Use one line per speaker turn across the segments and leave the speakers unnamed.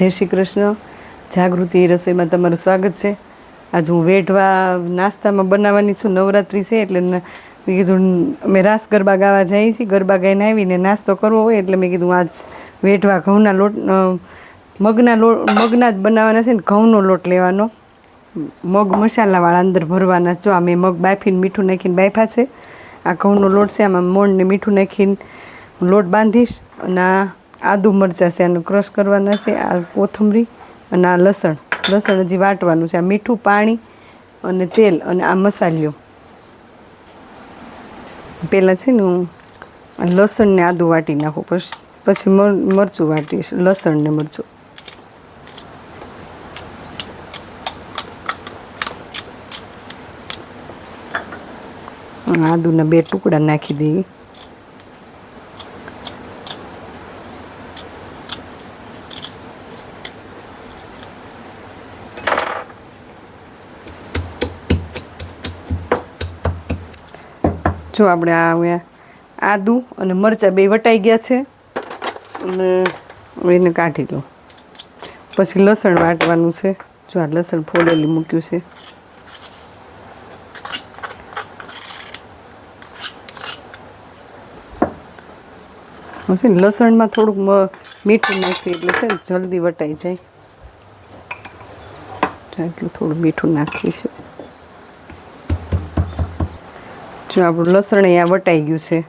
જય શ્રી કૃષ્ણ. જાગૃતિ રસોઈમાં તમારું સ્વાગત છે. આજ હું વેઠવા નાસ્તામાં બનાવવાની છું. નવરાત્રિ છે એટલે મેં કીધું, અમે રાસ ગરબા ગાવા જઈએ છીએ. ગરબા ગાઈને આવીને નાસ્તો કરવો હોય એટલે મેં કીધું, આજ વેઠવા ઘઉંના લોટ મગના લોટ મગના જ બનાવવાના છે ને, ઘઉંનો લોટ લેવાનો. મગ મસાલાવાળા અંદર ભરવાના. જો આ મેં મગ બાફીને મીઠું નાખીને બાફા છે. આ ઘઉંનો લોટ છે. આમાં મોણને મીઠું નાખીને લોટ બાંધીશ અને આદુ મરચાં છે, આનું ક્રશ કરવાના છે, આ કોથમરી અને આ લસણ. લસણ હજી વાટવાનું છે, આ મીઠું પાણી અને તેલ અને આ મસાલિયો પહેલાં છે ને હું લસણને આદું વાટી નાખું પછી પછી મર- મરચું વાટીશ, લસણ ને મરચું. આદુના બે ટુકડા નાખી દઈએ. જો આપણે આ હવે આદુ અને મરચાં બે વટાઈ ગયા છે. અને એને કાઢી લો પછી લસણ વાટવાનું છે. જો આ લસણ ફોલેલી મૂક્યું છે. છે ને લસણમાં થોડુંક મીઠું નાખીએ એટલે છે ને જલ્દી વટાઈ જાય. એટલું થોડું મીઠું નાખીશું. જો આપણું લસણ અહીંયા વટાઈ ગયું છે.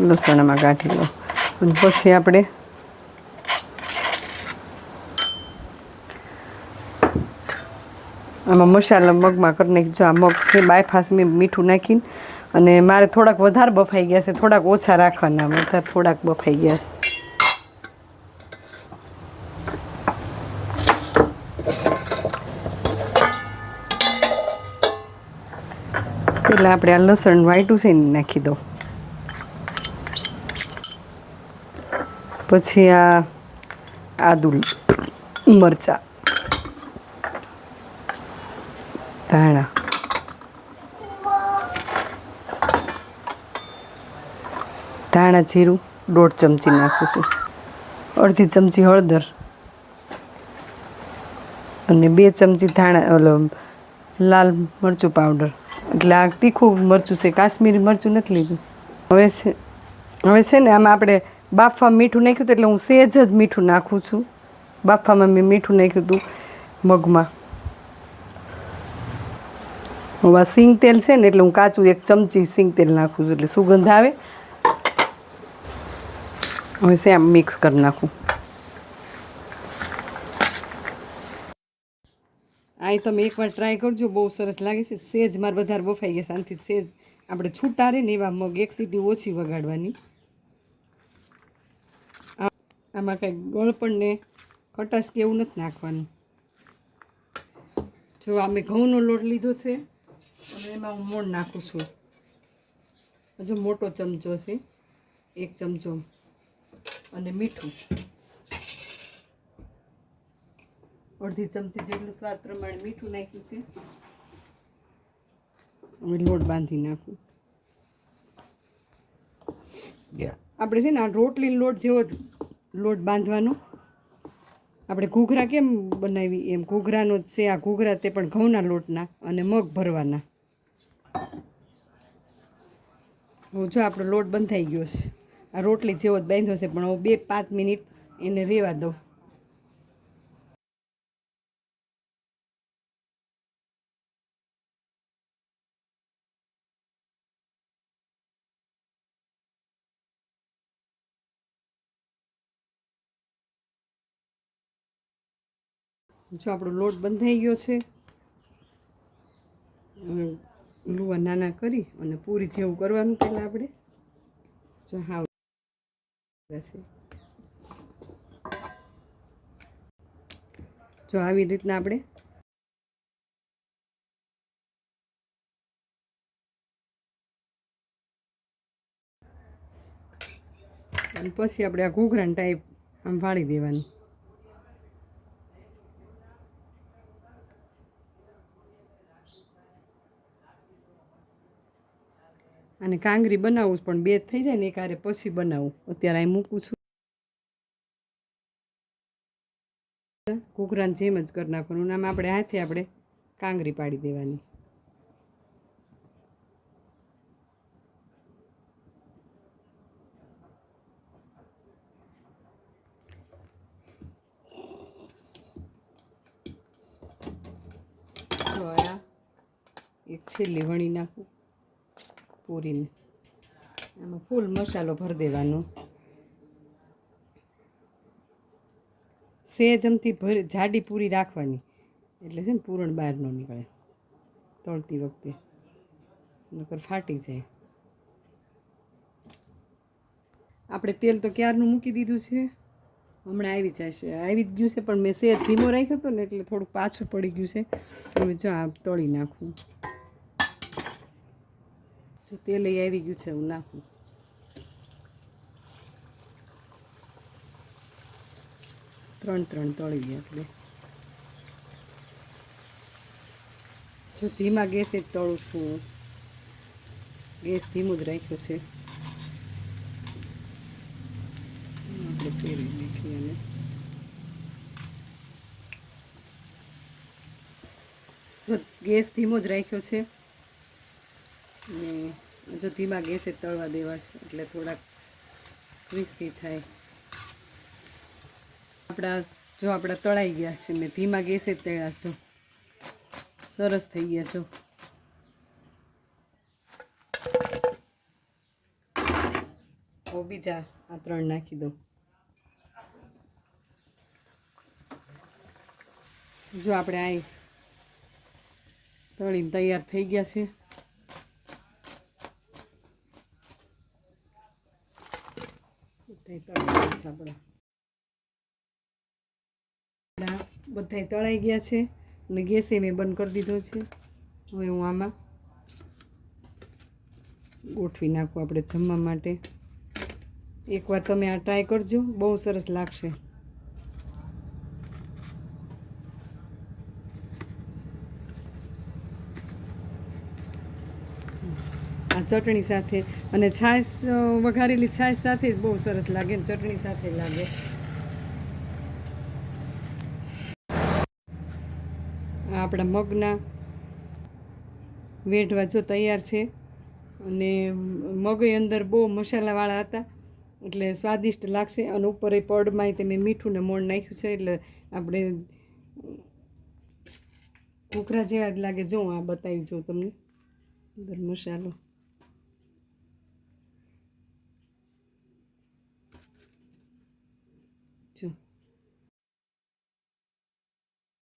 લસણમાં કાઢી લો. અને પછી આપણે આમાં મસાલા મગમાં કરી નાખી. જો આ મગ છે, બાયફાસ મેં મીઠું નાખીને, અને મારે થોડાક વધારે બફાઈ ગયા છે, થોડાક ઓછા રાખવાના. વધારે થોડાક બફાઈ ગયા છે. પહેલાં આપણે આ લસણ વાટ્યું છે ને નાખી દો પછી આ આદુ મરચાં, ધાણા. ધાણા જીરું દોઢ ચમચી નાખું છું. અડધી ચમચી હળદર અને બે ચમચી ધાણા લાલ મરચું પાવડર એટલે આ તીખું મરચું છે. કાશ્મીરી મરચું નથી લીધું. હવે છે હવે છે ને આમાં આપણે બાફા મીઠું નાખ્યું હતું એટલે હું સહેજ જ મીઠું નાખું છું. બાફામાં મેં મીઠું નાખ્યું હતું મગમાં. હવે સિંગ તેલ છે ને એટલે હું કાચું એક ચમચી સિંગ તેલ નાખું છું. એટલે સુગંધ આવે. હવે છે આમ મિક્સ કરી નાખું. આ તમે એકવાર ટ્રાય કરજો, બહુ સરસ લાગે છે. સેજ મારે વધારે બફાઈ ગયા શાંતિ સેજ આપણે છૂટા રહે ને એવા મગ એક સીટી ઓછી વગાડવાની. આમાં કાંઈ ગળપણને ખટાશ કે એવું નથી નાખવાનું. જો આ મેં ઘઉંનો લોટ લીધો છે, અને એમાં હું મોણ નાખું છું. હજુ મોટો ચમચો છે, એક ચમચો. અને મીઠું. અડધી ચમચી જેટલું સ્વાદ પ્રમાણે મીઠું નાખ્યું છે. હવે લોટ બાંધી નાખું. આપણે છે ને આ રોટલી લોટ જેવો જ લોટ બાંધવાનો. આપણે ઘૂઘરા કેમ બનાવી? એમ ઘૂઘરાનો જ છે આ ઘૂઘરા તે પણ ઘઉંના લોટના અને મગ ભરવાના. હું જો આપણો લોટ બંધાઈ ગયો છે. આ રોટલી જેવો જ બાંધ્યો છે પણ હું બે પાંચ મિનિટ એને રેવા દઉં જો આપણો લોટ બંધાઈ ગયો છે. લુવા નાના કરી અને પૂરી જેવું કરવાનું પહેલાં આપણે. જો હાવ છે. જો આવી રીતના આપણે અને પછી આપણે આ ઘૂઘરાની ટાઈપ આમ વાળી દેવાની. અને કાંગરી બનાવું પણ બે થઈ જાય ને એક આરે પછી બનાવું. અત્યારે અહીં મૂકું છું. ઘૂઘરાની જેમ જ કરી નાખવાનું આમ આપણે હાથે આપણે કાંગરી પાડી દેવાની. એક છેલ્લી વણી નાખું. પૂરીને. આમાં ફૂલ મસાલો ભરી દેવાનો. સેજ અમથી ભરી, જાડી પૂરી રાખવાની. એટલે છે ને પૂરણ બહાર ન નીકળે. તળતી વખતે. નકર ફાટી જાય. આપણે તેલ તો ક્યારનું મૂકી દીધું છે? હમણાં આવી જશે. આવી જ ગયું છે, પણ મેં સેજ ધીમો રાખ્યો હતો ને એટલે થોડુંક પાછું પડી ગયું છે. હવે જો આ તળી નાખું. જો તેલ લઈ આવી ગયું છે, હું નાખું. ત્રણ ત્રણ તળી ગયા આપણે. જો ધીમા ગેસે જ તળું છું ગેસ ધીમું જ રાખ્યો છે. આપણે ફેરવી નાખીએ અને જો ગેસ ધીમો જ રાખ્યો છે. જો ધીમા ગેસે તળવા દેવા છે એટલે થોડાક ક્રિસ્પી થાય. આપણા જો આપણા તળાઈ ગયા છે ને, ધીમા ગેસે તળ્યા છો. સરસ થઈ ગયા જો ઓ બીજા આ ત્રણ નાખી દઉં. જો આપણે આ તળીને તૈયાર થઈ ગયા છે બધાય તળાઈ ગયા છે આપણા બધાય તળાઈ ગયા છે અને ગેસે મેં બંધ કરી દીધો છે. હવે હું આમાં ગોઠવી નાખું આપણે જમવા માટે. એકવાર તમે આ ટ્રાય કરજો. બહુ સરસ લાગશે. ચટણી સાથે અને છાશ વઘારેલી છાશ સાથે જ બહુ સરસ લાગે ને, ચટણી સાથે લાગે. આપણા મગના વેઢવા જો તૈયાર છે અને મગય અંદર બહુ મસાલાવાળા હતા, એટલે સ્વાદિષ્ટ લાગશે. અને ઉપર એ પડમાં તે મેં મીઠું ને મોણ નાખ્યું છે, એટલે આપણે કોકરા જેવા જ લાગે. જો આ બતાવી જોઉં તમને, અંદર મસાલો. જો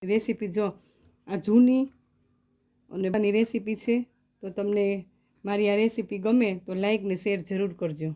રેસીપી જો આ જૂની અને બની રેસીપી છે, તો તમને મારી આ રેસીપી ગમે તો લાઈક ને શેર જરૂર કરજો.